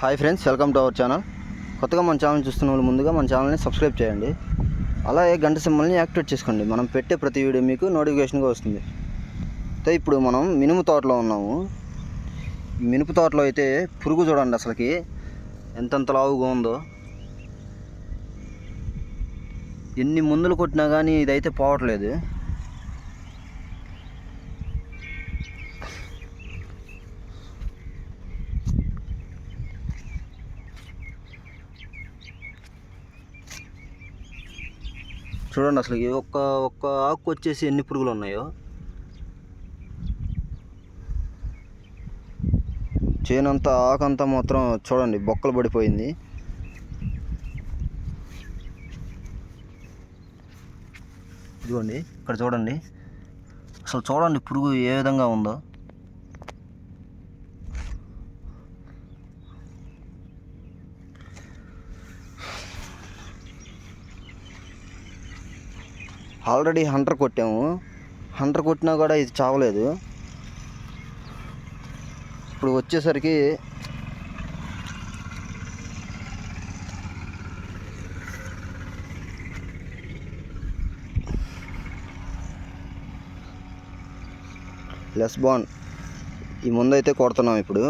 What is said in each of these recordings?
Hi friends welcome to our channel. కొత్తగా మన channel చూస్తున్న వాళ్ళు ముందుగా మన ఛానల్ని సబ్స్క్రైబ్ చేయండి. అలాగే గంట సింబల్ని యాక్టివేట్ చేసుకోండి. మనం పెట్టే ప్రతి వీడియో మీకు నోటిఫికేషన్గా వస్తుంది. అయితే ఇప్పుడు మనం మినుము తోటలో ఉన్నాము. మినుపు తోటలో అయితే పురుగు చూడండి అసలుకి. ఎంతెంత లావుగా ఉందో. ఎన్ని మందులు కొట్టినా కానీ ఇదైతే పోవట్లేదు. చూడండి అసలు ఈ ఒక్క ఒక్క ఆకు వచ్చేసి ఎన్ని పురుగులు ఉన్నాయో. చేనంతా ఆకంతా మాత్రం చూడండి బొక్కలు పడిపోయింది. ఇదిగోండి ఇక్కడ చూడండి. అసలు చూడండి పురుగు ఏ విధంగా ఉందో. Already Hunter కొట్టాము. హంటర్ కొట్టినా కూడా ఇది చావలేదు. ఇప్పుడు వచ్చేసరికి లెస్ బాన్. ఈ ముందైతే కొడుతున్నాం ఇప్పుడు.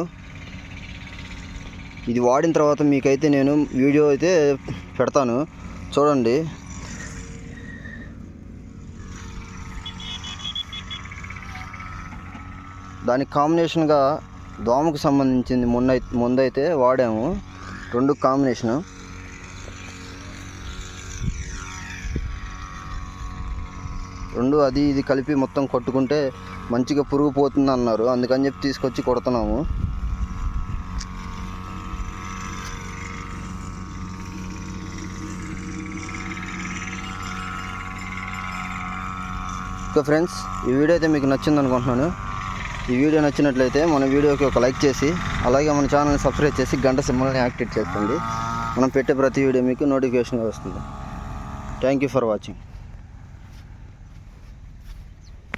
ఇది వాడిన తర్వాత మీకైతే నేను వీడియో అయితే పెడతాను. చూడండి. దానికి కాంబినేషన్గా దోమకు సంబంధించింది మొన్న ముందైతే వాడాము. రెండు కాంబినేషను. రెండు అది ఇది కలిపి మొత్తం కొట్టుకుంటే మంచిగా పురుగు పోతుంది అన్నారు అందుకని చెప్పి తీసుకొచ్చి కొడుతున్నాము. ఓకే ఫ్రెండ్స్ ఈ వీడియో అయితే మీకు నచ్చింది అనుకుంటున్నాను ఈ వీడియో నచ్చినట్లయితే మన వీడియోకి ఒక లైక్ చేసి అలాగే మన ఛానల్ని సబ్స్క్రైబ్ చేసి గంట సింబల్ని యాక్టివేట్ చేసుకోండి. మనం పెట్టే ప్రతి వీడియో మీకు నోటిఫికేషన్ వస్తుంది. Thank you for watching